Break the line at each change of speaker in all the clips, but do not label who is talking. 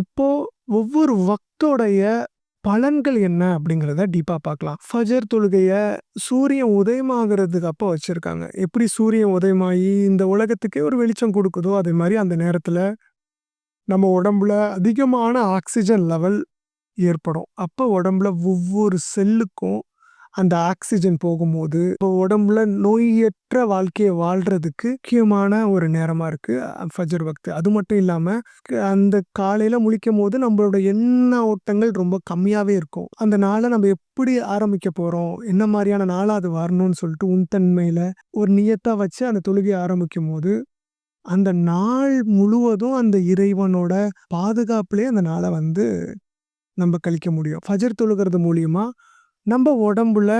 இப்போ ஒவ்வொரு வக்தோடைய பலன்கள் என்ன அப்படிங்கிறத டீப்பா பார்க்கலாம். ஃபஜர் தொழுகையை சூரியன் உதயமாகறதுக்கு அப்போ வச்சிருக்காங்க. எப்படி சூரியன் உதயமாகி இந்த உலகத்துக்கே ஒரு வெளிச்சம் கொடுக்குதோ அதே மாதிரி அந்த நேரத்தில் நம்ம உடம்புல அதிகமான ஆக்ஸிஜன் லெவல் ஏற்படும். அப்போ உடம்புல ஒவ்வொரு செல்லுக்கும் அந்த ஆக்சிஜன் போகும்போது, இப்போ உடம்புல நோயற்ற வாழ்க்கையை வாழ்றதுக்கு முக்கியமான ஒரு நேரமா இருக்கு ஃபஜர் பக்து அது மட்டும் இல்லாம, க அந்த காலையில முழிக்கும்போது நம்மளோட எண்ண ஓட்டங்கள் ரொம்ப கம்மியாவே இருக்கும். அந்த நாளை நம்ம எப்படி ஆரம்பிக்க போறோம்? என்ன மாதிரியான நாளா அது வரணும்னு சொல்லிட்டு உன் தன்மையில் ஒரு நியத்தா வச்சு அந்த தொழுகைய ஆரம்பிக்கும்போது, அந்த நாள் முழுவதும் அந்த இறைவனோட பாதுகாப்புலேயே அந்த நாளை வந்து நம்ம கழிக்க முடியும். ஃபஜர் தொழுகிறது மூலியமா நம்ம உடம்புல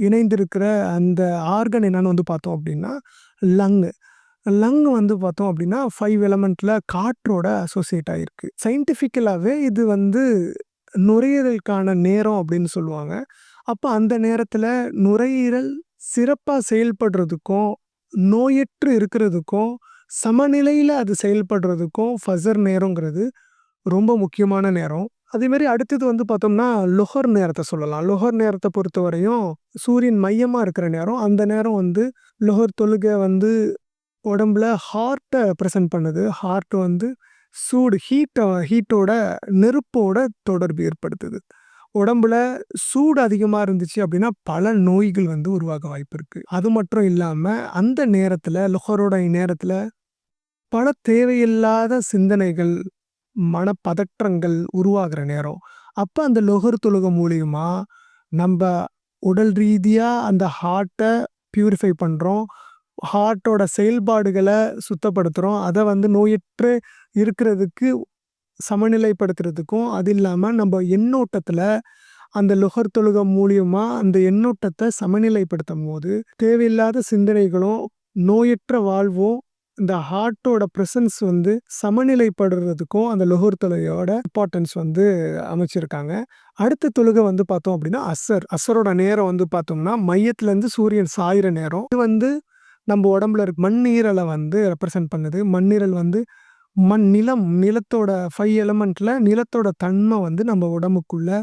இணைந்திருக்கிற அந்த ஆர்கன் என்னன்னு வந்து பார்த்தோம் அப்படின்னா, லங். லங் வந்து பார்த்தோம் அப்படின்னா ஃபைவ் எலமெண்ட்டில் காற்றோட அசோசியேட் ஆகிருக்கு சயின்டிஃபிக்கலாகவே இது வந்து நுரையீரலுக்கான நேரம் அப்படின்னு சொல்லுவாங்க. அப்போ அந்த நேரத்தில் நுரையீரல் சிறப்பாக செயல்படுறதுக்கும், நோயற்று இருக்கிறதுக்கும், சமநிலையில் அது செயல்படுறதுக்கும் ஃபசர் நேரங்கிறது ரொம்ப முக்கியமான நேரம். அதேமாரி அடுத்தது வந்து பார்த்தோம்னா, லொஹர் நேரத்த சொல்லலாம். லுஹர் நேரத்த பொறுத்தவரையும் சூரியன் மையமா இருக்கிற நேரம். அந்த நேரம் வந்து லொஹர் தொழுகை வந்து உடம்புல ஹார்ட்ட ரெப்ரசன்ட் பண்ணுது. ஹார்ட் வந்து சூடு ஹீட்ட ஹீட்டோட நெருப்போட தொடர்பு ஏற்படுத்துது. உடம்புல சூடு அதிகமா இருந்துச்சு அப்படின்னா, பல நோய்கள் வந்து உருவாக வாய்ப்பு இருக்கு. அது மட்டும் இல்லாம, அந்த நேரத்துல லொஹரோட நேரத்துல பல தேவையில்லாத சிந்தனைகள், மனப்பதற்றங்கள் உருவாகிற நேரம். அப்போ அந்த லோகர் தொழுகை மூலியமா நம்ம உடல் ரீதியாக அந்த ஹார்ட்டை பியூரிஃபை பண்ணுறோம் ஹார்ட்டோட செயல்பாடுகளை சுத்தப்படுத்துகிறோம் அதை வந்து நோயற்று இருக்கிறதுக்கு சமநிலைப்படுத்துறதுக்கும், அது இல்லாமல் நம்ம எண்ணோட்டத்தில் அந்த லுகர் தொழுகை மூலியமாக அந்த எண்ணோட்டத்தை சமநிலைப்படுத்தும் போது தேவையில்லாத சிந்தனைகளும், நோயற்ற வாழ்வும் இந்த ஹார்ட்டோட ப்ரெசன்ஸ் வந்து சமநிலைப்படுறதுக்கும் அந்த லுஹர் தொழுகையோட இம்பார்ட்டன்ஸ் வந்து அமைச்சிருக்காங்க. அடுத்த தொழுகை வந்து பார்த்தோம் அப்படின்னா, அசர் அசரோட நேரம் வந்து பார்த்தோம்னா, மையத்துலேருந்து சூரியன் சாயிற நேரம். இது வந்து நம்ம உடம்புல இருக்க மண்ணீரலை வந்து ரெப்ரசன்ட் பண்ணுது. மண்ணீரல் வந்து மண் நிலம் நிலத்தோட ஃபைவ் எலமெண்ட்டில் நிலத்தோட தன்மை வந்து நம்ம உடம்புக்குள்ளே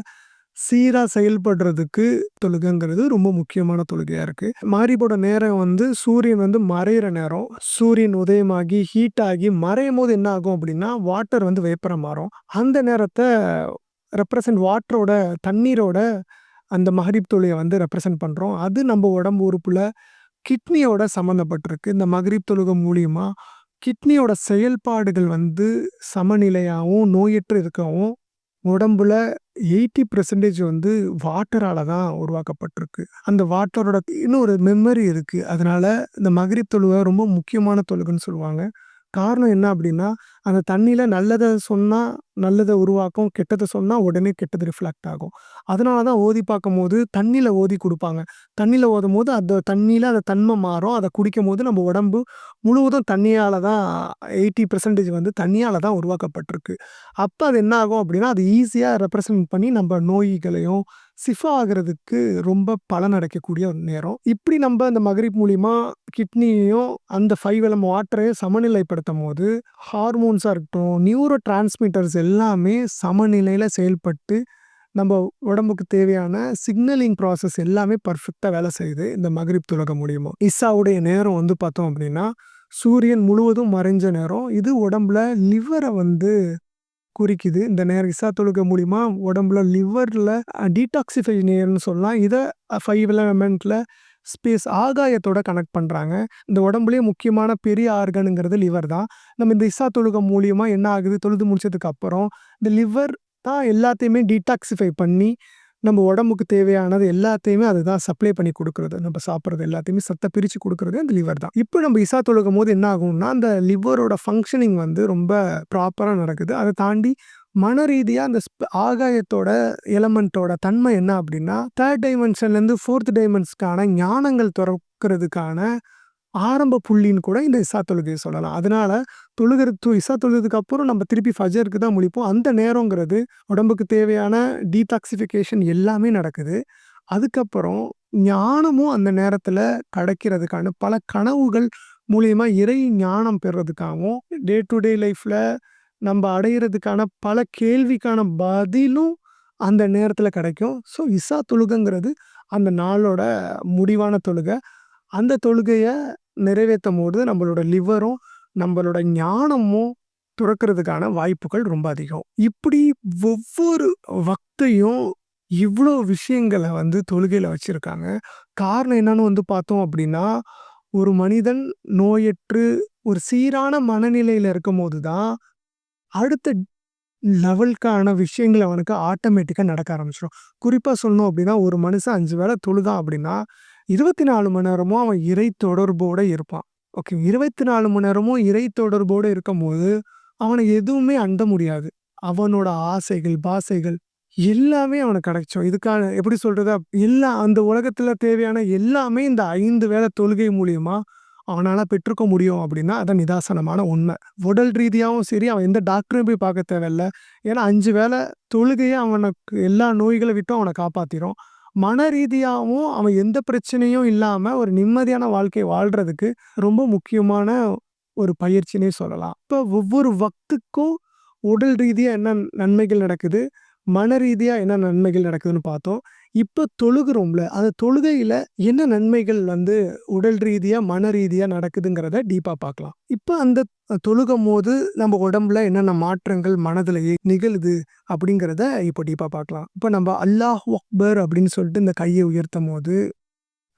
சீராக செயல்படுறதுக்கு தொழுகைங்கிறது ரொம்ப முக்கியமான தொழுகையாக இருக்குது மாரிபோட நேரம் வந்து சூரியன் வந்து மறையிற நேரம். சூரியன் உதயமாகி, ஹீட் ஆகி மறையும்போது என்ன ஆகும் அப்படின்னா, வாட்டர் வந்து வேப்பரா மாறும். அந்த நேரத்தை ரெப்ரசன்ட் வாட்டரோட தண்ணீரோட அந்த மகரிப் தொழிலை வந்து ரெப்ரசன்ட் பண்ணுறோம் அது நம்ம உடம்பு உறுப்பில் கிட்னியோட சம்மந்தப்பட்டிருக்கு. இந்த மகரிப் தொழுகை மூலியமாக கிட்னியோட செயல்பாடுகள் வந்து சமநிலையாகவும் நோயற்று இருக்கவும், உடம்புல 80% வந்து வாட்டரால தான் உருவாக்கப்பட்டிருக்கு. அந்த வாட்டரோட இன்னொரு மெமரி இருக்கு. அதனால இந்த மகரிப் தொழுகை ரொம்ப முக்கியமான தொழுகைன்னு சொல்லுவாங்க. காரணம் என்ன அப்படின்னா, அந்த தண்ணியில் நல்லதை சொன்னால் நல்லதை உருவாக்கும். கெட்டதை சொன்னால் உடனே கெட்டது ரிஃப்ளெக்ட் ஆகும். அதனால தான் ஓதி பார்க்கும்போது தண்ணியில் ஓதி கொடுப்பாங்க தண்ணியில் ஓதும் போது அந்த தண்ணியில் அந்த தன்மை மாறும். அதை குடிக்கும் போது நம்ம உடம்பு முழுவதும் தண்ணியால் தான் 80% வந்து தண்ணியால் தான் உருவாக்கப்பட்டிருக்கு. அப்போ அது என்ன ஆகும் அப்படின்னா, அது ஈஸியாக ரெப்ரசன்ட் பண்ணி நம்ம நோய்களையும் சிஃபா ஆகிறதுக்கு ரொம்ப பலன் அடைக்கக்கூடிய ஒரு நேரம். இப்படி நம்ம அந்த மகரிப் மூலிமா கிட்னியையும் அந்த ஃபைவ் எலம் வாட்டரையும் சமநிலைப்படுத்தும்போது, ஹார்மோன்ஸாக இருக்கட்டும், நியூரோ டிரான்ஸ்மிட்டர்ஸ் எல்லாமே சமநிலையில் செயல்பட்டு, நம்ம உடம்புக்கு தேவையான சிக்னலிங் ப்ராசஸ் எல்லாமே பர்ஃபெக்டாக வேலை செய்யுது. இந்த மகரிப் துலகம் மூலியமா. இஷாவுடைய நேரம் வந்து பார்த்தோம் அப்படின்னா, சூரியன் முழுவதும் மறைஞ்ச நேரம். இது உடம்புல லிவரை வந்து குறிக்குது. இந்த நேரம் இசா தொழுகை மூலியமா உடம்புல லிவரில் டீடாக்சிஃபை நேரம்னு சொல்லலாம். இத 5 எலமெண்ட்ல ஸ்பேஸ் ஆகாயத்தோட கனெக்ட் பண்ணுறாங்க இந்த உடம்புலேயே முக்கியமான பெரிய ஆர்கனுங்கிறது லிவர் தான். நம்ம இந்த இசா தொழுகை மூலியமாக என்ன ஆகுது, தொழுது முடிச்சதுக்கு அப்புறம் இந்த லிவர் தான் எல்லாத்தையுமே டீடாக்சிஃபை பண்ணி, நம்ம உடம்புக்கு தேவையானது எல்லாத்தையுமே அதுதான் சப்ளை பண்ணி கொடுக்குறது நம்ம சாப்பிட்றது எல்லாத்தையுமே சத்தை பிரித்து கொடுக்குறது அந்த லிவர் தான். இப்போ நம்ம இசா தொழுகும் போது என்ன ஆகும்னா, அந்த லிவரோட ஃபங்க்ஷனிங் வந்து ரொம்ப ப்ராப்பராக நடக்குது. அதை தாண்டி மன ரீதியாக அந்த ஆகாயத்தோட எலமெண்ட்டோட தன்மை என்ன அப்படின்னா, தேர்ட் டைமென்ஷன்லேருந்து ஃபோர்த் டைமென்ஷனுக்கான ஞானங்கள் திறக்கிறதுக்கான ஆரம்ப புள்ளின்னு கூட இந்த இசா தொழுகையை சொல்லலாம். அதனால தொழுகிறது இசா தொழுகிறதுக்கு அப்புறம் நம்ம திருப்பி ஃபஜருக்கு தான் முழிப்போம். அந்த நேரங்கிறது உடம்புக்கு தேவையான டீடாக்சிஃபிகேஷன் எல்லாமே நடக்குது. அதுக்கப்புறம் ஞானமும் அந்த நேரத்தில் கிடைக்கிறதுக்கான பல கனவுகள் மூலியமாக இறை ஞானம் பெறுறதுக்காகவும், டே டு டே லைஃப்பில் நம்ம அடையிறதுக்கான பல கேள்விக்கான பதிலும் அந்த நேரத்தில் கிடைக்கும். ஸோ, இசா தொழுகைங்கிறது அந்த நாளோட முடிவான தொழுகை. அந்த தொழுகையை நிறைவேற்றும் போது நம்மளோட லிவரும், நம்மளோட ஞானமும் துறக்கிறதுக்கான வாய்ப்புகள் ரொம்ப அதிகம். இப்படி ஒவ்வொரு வக்தையும் இவ்வளோ விஷயங்களை வந்து தொழுகையில் வச்சுருக்காங்க காரணம் என்னன்னு வந்து பார்த்தோம் அப்படின்னா, ஒரு மனிதன் நோயற்று ஒரு சீரான மனநிலையில் இருக்கும் போது தான், அடுத்த லெவலுக்கான விஷயங்கள் அவனுக்கு ஆட்டோமேட்டிக்காக நடக்க ஆரம்பிச்சிடும் குறிப்பாக சொல்லணும் அப்படின்னா, ஒரு மனுஷன் அஞ்சு வேலை தொழுதான் அப்படின்னா, 24 மணி நேரமும் அவன் இறை தொடர்போட இருப்பான். ஓகே. 24 மணி நேரமும் இறை தொடர்போடு இருக்கும்போது, அவனை எதுவுமே அண்ட முடியாது. அவனோட ஆசைகள், பாசைகள் எல்லாமே அவனுக்கு கிடைச்சோம் இதுக்கான எப்படி சொல்கிறது எல்லாம் அந்த உலகத்தில் தேவையான எல்லாமே இந்த ஐந்து வேலை தொழுகை மூலியமாக அவனால் பெற்றுக்க முடியும் அப்படின்னா, அதான் நிதாசனமான உண்மை. உடல் ரீதியாகவும் சரி, அவன் எந்த டாக்டரையும் போய் பார்க்க தேவையில்ல. ஏன்னா அஞ்சு வேலை தொழுகையே அவனுக்கு எல்லா நோய்களை விட்டும் அவனை காப்பாற்றிடும் மன ரீதியாகவும் அவன் எந்த பிரச்சனையும் இல்லாமல் ஒரு நிம்மதியான வாழ்க்கையை வாழ்கிறதுக்கு ரொம்ப முக்கியமான ஒரு பயிற்சினே சொல்லலாம். இப்போ ஒவ்வொரு வக்துக்கும் உடல் ரீதியாக என்ன நன்மைகள் நடக்குது? மன ரீதியாக என்ன நன்மைகள் நடக்குதுன்னு பார்த்தோம். இப்போ தொழுகுறோம்ல, அந்த தொழுகையில என்ன நன்மைகள் வந்து உடல் ரீதியா, மன ரீதியா நடக்குதுங்கிறத டீப்பா பார்க்கலாம். இப்போ அந்த தொழுகும்போது நம்ம உடம்புல என்னென்ன மாற்றங்கள் மனதுல நிகழுது அப்படிங்கிறத இப்போ டீப்பா பார்க்கலாம். இப்போ நம்ம அல்லாஹ் அக்பர் அப்படின்னு சொல்லிட்டு இந்த கைய உயர்த்தும்போது,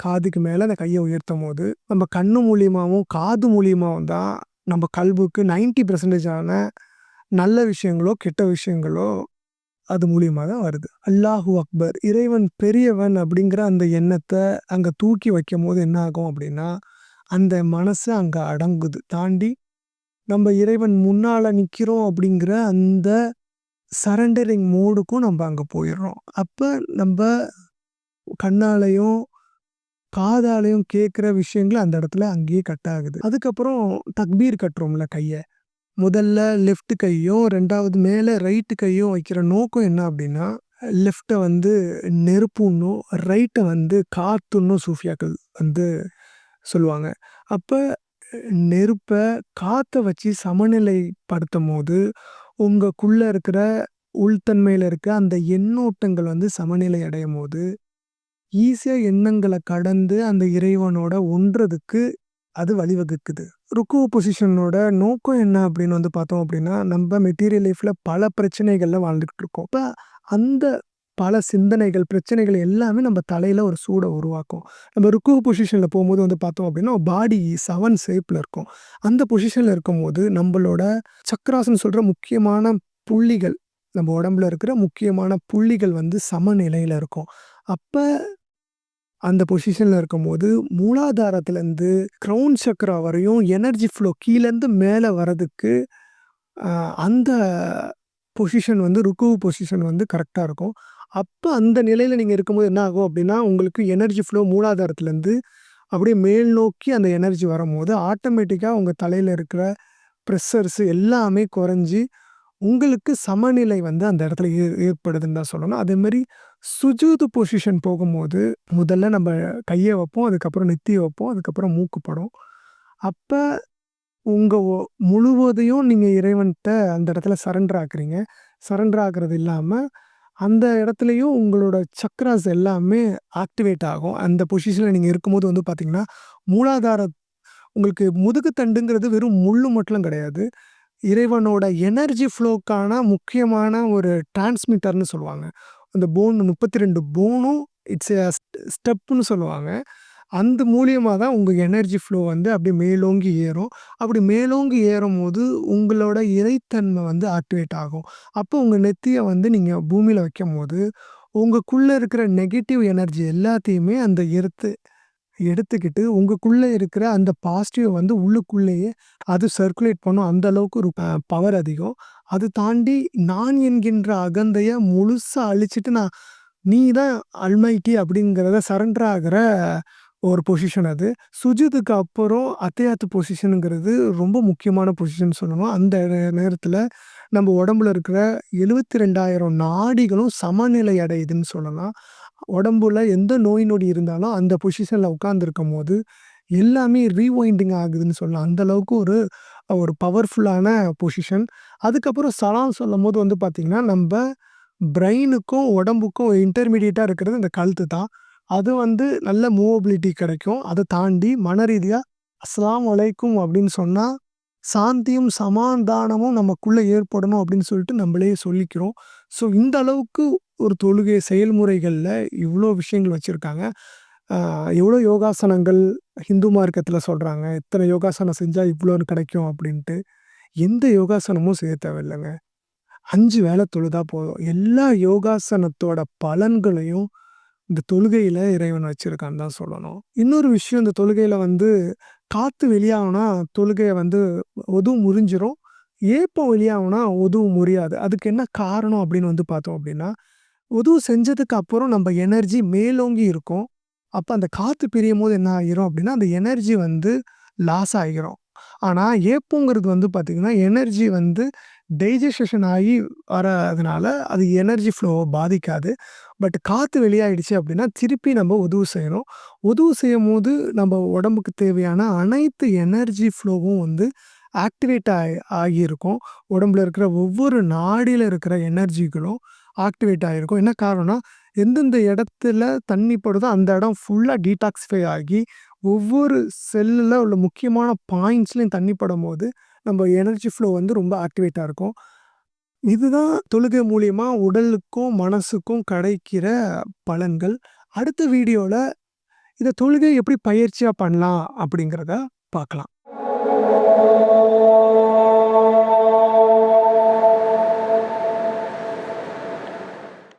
காதுக்கு மேல அந்த கையை உயர்த்தும் போது நம்ம கண்ணு மூலியமாகவும் காது மூலியமாகவும் தான் நம்ம கல்புக்கு நைன்டி பெர்சன்டேஜான நல்ல விஷயங்களோ, கெட்ட விஷயங்களோ அது மூலியமாக தான் வருது. அல்லாஹு அக்பர் இறைவன் பெரியவன் அப்படிங்கிற அந்த எண்ணத்தை அங்கே தூக்கி வைக்கும்போது என்ன ஆகும் அப்படின்னா, அந்த மனசு அங்கே அடங்குது. தாண்டி நம்ம இறைவன் முன்னால் நிற்கிறோம் அப்படிங்கிற அந்த சரண்டரிங் மோடுக்கும் நம்ம அங்கே போயிடுறோம். அப்போ நம்ம கண்ணாலையும் காதாலையும் கேட்குற விஷயங்கள் அந்த இடத்துல அங்கேயே கட் ஆகுது. அதுக்கப்புறம் தக்பீர் கட்டுறோம்ல கையை முதல்ல லெஃப்ட் கையும், ரெண்டாவது மேலே ரைட்டு கையும் வைக்கிற நோக்கம் என்ன அப்படின்னா, லெஃப்டை வந்து நெருப்புன்னும், ரைட்டை வந்து காத்துன்னும் சூஃபியாக்கள் வந்து சொல்லுவாங்க. அப்போ நெருப்பை காற்றை வச்சு சமநிலைப்படுத்தும்போது, உங்களுக்குள்ளே இருக்கிற உள்தன்மையில் இருக்க அந்த எண்ணோட்டங்கள் வந்து சமநிலை அடையும் போது ஈஸியாக எண்ணங்களை கடந்து அந்த இறைவனோட ஒன்றதுக்கு அது வழிவகுக்குது. ருக்கு பொசிஷனோட நோக்கம் என்ன அப்படின்னு வந்து பார்த்தோம் அப்படின்னா, நம்ம மெட்டீரியல் லைஃப்பில் பல பிரச்சனைகளில் வாழ்ந்துக்கிட்டு இருக்கோம். இப்போ அந்த பல சிந்தனைகள், பிரச்சனைகள் எல்லாமே நம்ம தலையில் ஒரு சூடை உருவாக்கும். நம்ம ருக்கு பொசிஷனில் போகும்போது வந்து பார்த்தோம் அப்படின்னா, பாடி செவன் ஷேப்பில் இருக்கும். அந்த பொசிஷனில் இருக்கும்போது, நம்மளோட சக்ராசன் சொல்கிற முக்கியமான புள்ளிகள், நம்ம உடம்புல இருக்கிற முக்கியமான புள்ளிகள் வந்து சமநிலையில் இருக்கும். அப்போ அந்த பொசிஷனில் இருக்கும்போது, மூலாதாரத்துலேருந்து க்ரௌன் சக்ரா வரையும் எனர்ஜி ஃப்ளோ கீழேருந்து மேலே வரதுக்கு, அந்த பொசிஷன் வந்து ருக்கு பொசிஷன் வந்து கரெக்டாக இருக்கும். அப்போ அந்த நிலையில் நீங்கள் இருக்கும்போது என்ன ஆகும் அப்படின்னா, உங்களுக்கு எனர்ஜி ஃப்ளோ மூலாதாரத்துலேருந்து அப்படியே மேல் நோக்கி அந்த எனர்ஜி வரும்போது, ஆட்டோமேட்டிக்காக உங்கள் தலையில் இருக்கிற ப்ரெஷர்ஸு எல்லாமே குறைஞ்சி உங்களுக்கு சமநிலை வந்து அந்த இடத்துல ஏ ஏற்படுதுன்னு தான் சொல்லணும். அதேமாரி சுஜூது பொசிஷன் போகும்போது, முதல்ல நம்ம கையை வைப்போம். அதுக்கப்புறம் நெத்திய வைப்போம். அதுக்கப்புறம் மூக்கு அப்போ உங்கள் உங்க முழுவதையும் நீங்கள் இறைவன்கிட்ட அந்த இடத்துல சரண்டர் ஆக்குறீங்க. சரண்டர் ஆகுறது இல்லாமல் அந்த இடத்துலையும் உங்களோட சக்ராஸ் எல்லாமே ஆக்டிவேட் ஆகும். அந்த பொசிஷனில் நீங்கள் இருக்கும்போது வந்து பார்த்தீங்கன்னா, மூலாதார உங்களுக்கு முதுகு தண்டுங்கிறது வெறும் முள்ளு மட்டும் கிடையாது. இறைவனோட எனர்ஜி ஃப்ளோக்கான முக்கியமான ஒரு டிரான்ஸ்மிட்டர்னு சொல்லுவாங்க. அந்த போன் 32 போனும் இட்ஸ் எ ஸ்டெப்புன்னு சொல்லுவாங்க. அந்த மூலியமாக தான் உங்கள் எனர்ஜி ஃப்ளோ வந்து அப்படி மேலோங்கி ஏறும். அப்படி மேலோங்கி ஏறும்போது, உங்களோட இறைத்தன்மை வந்து ஆக்டிவேட் ஆகும். அப்போ உங்கள் நெத்தியை வந்து நீங்கள் பூமியில் வைக்கும் வைக்கும்போது, உங்களுக்குள்ளே இருக்கிற நெகட்டிவ் எனர்ஜி எல்லாத்தையுமே அந்த எருத்து எடுத்துக்கிட்டு, உங்களுக்குள்ளே இருக்கிற அந்த பாசிட்டிவ் வந்து உள்ளுக்குள்ளேயே அது சர்க்குலேட் பண்ணும். அந்த அளவுக்கு ஒரு பவர் அதிகம். அது தாண்டி நான் என்கின்ற அகந்தையை முழுசாக அழிச்சிட்டு, நான் நீ தான் அல்மைட்டி அப்படிங்கிறத சரண்டர் ஆகிற ஒரு பொசிஷன் அது. சுஜித்துக்கு அப்புறம் அத்தையாத்து பொசிஷனுங்கிறது ரொம்ப முக்கியமான பொசிஷன் சொல்லணும். அந்த நேரத்தில் நம்ம உடம்புல இருக்கிற 72,000 நாடிகளும் சமநிலை அடையுதுன்னு சொல்லலாம். உடம்புல எந்த நோய் நொடி இருந்தாலும் அந்த பொஷிஷனில் உட்காந்துருக்கும் போது எல்லாமே ரீவைண்டிங் ஆகுதுன்னு சொல்லலாம். அந்த அளவுக்கு ஒரு ஒரு பவர்ஃபுல்லான பொசிஷன். அதுக்கப்புறம் சலாம் சொல்லும்போது வந்து பார்த்திங்கன்னா நம்ம பிரெயினுக்கும், உடம்புக்கும் இன்டர்மீடியட்டாக இருக்கிறது இந்த கழுத்து தான். அது வந்து நல்ல மூவபிலிட்டி கிடைக்கும். அதை தாண்டி மன ரீதியாக அஸ்லாம் வலைக்கும் அப்படின்னு சொன்னால் சாந்தியும், சமாதானமும் நமக்குள்ளே ஏற்படணும் அப்படின்னு சொல்லிட்டு நம்மளே சொல்லிக்கிறோம். ஸோ இந்த அளவுக்கு ஒரு தொழுகை செயல்முறைகளில் இவ்வளோ விஷயங்கள் வச்சுருக்காங்க எவ்வளோ யோகாசனங்கள் ஹிந்து மார்க்கத்தில் சொல்கிறாங்க இத்தனை யோகாசனம் செஞ்சால் இவ்வளோன்னு கிடைக்கும் அப்படின்ட்டு. எந்த யோகாசனமும் செய்ய தேவையில்லைங்க அஞ்சு வேலை தொழுதா போதும். எல்லா யோகாசனத்தோட பலன்களையும் இந்த தொழுகையில இறைவன் வச்சிருக்கான்னு தான் சொல்லணும். இன்னொரு விஷயம் இந்த தொழுகையில வந்து காத்து வெளியாகுனா தொழுகைய வந்து ஒது முறிஞ்சிரும். ஏப்பம் வெளியாகுனா ஒது முறியாது. அதுக்கு என்ன காரணம் அப்படின்னு வந்து பார்த்தோம் அப்படின்னா, ஒது செஞ்சதுக்கு அப்புறம் நம்ம எனர்ஜி மேலோங்கி இருக்கும். அப்ப அந்த காத்து பிரியும்போது என்ன ஆகிரும் அப்படின்னா, அந்த எனர்ஜி வந்து லாஸ் ஆகிரும். ஆனா ஏப்போங்கிறது வந்து பார்த்தீங்கன்னா, எனர்ஜி வந்து டைஜஷன் ஆகி வரதுனால அது எனர்ஜி ஃப்ளோவை பாதிக்காது. பட் காற்று வெளியாயிடுச்சு அப்படின்னா, திருப்பி நம்ம உதவு செய்யணும். செய்யும் போது நம்ம உடம்புக்கு தேவையான அனைத்து எனர்ஜி ஃப்ளோவும் வந்து ஆக்டிவேட் ஆகி ஆகியிருக்கும். உடம்புல இருக்கிற ஒவ்வொரு நாடியில் இருக்கிற எனர்ஜிகளும் ஆக்டிவேட் ஆகியிருக்கும். என்ன காரணம்னா, எந்தெந்த இடத்துல தண்ணி படுதோ அந்த இடம் ஃபுல்லாக டீடாக்ஸிஃபை ஆகி, ஒவ்வொரு செல்லில் உள்ள முக்கியமான பாயிண்ட்ஸ்லையும் தண்ணி படும்போது, நம்ம எனர்ஜி ஃப்ளோ வந்து ரொம்ப ஆக்டிவேட்டாக இருக்கும். இதுதான் தொழுகை மூலியமாக உடலுக்கும், மனசுக்கும் கிடைக்கிற பலன்கள். அடுத்த வீடியோவில் இந்த தொழுகை எப்படி பயிற்சியாக பண்ணலாம் அப்படிங்கிறத பார்க்கலாம்.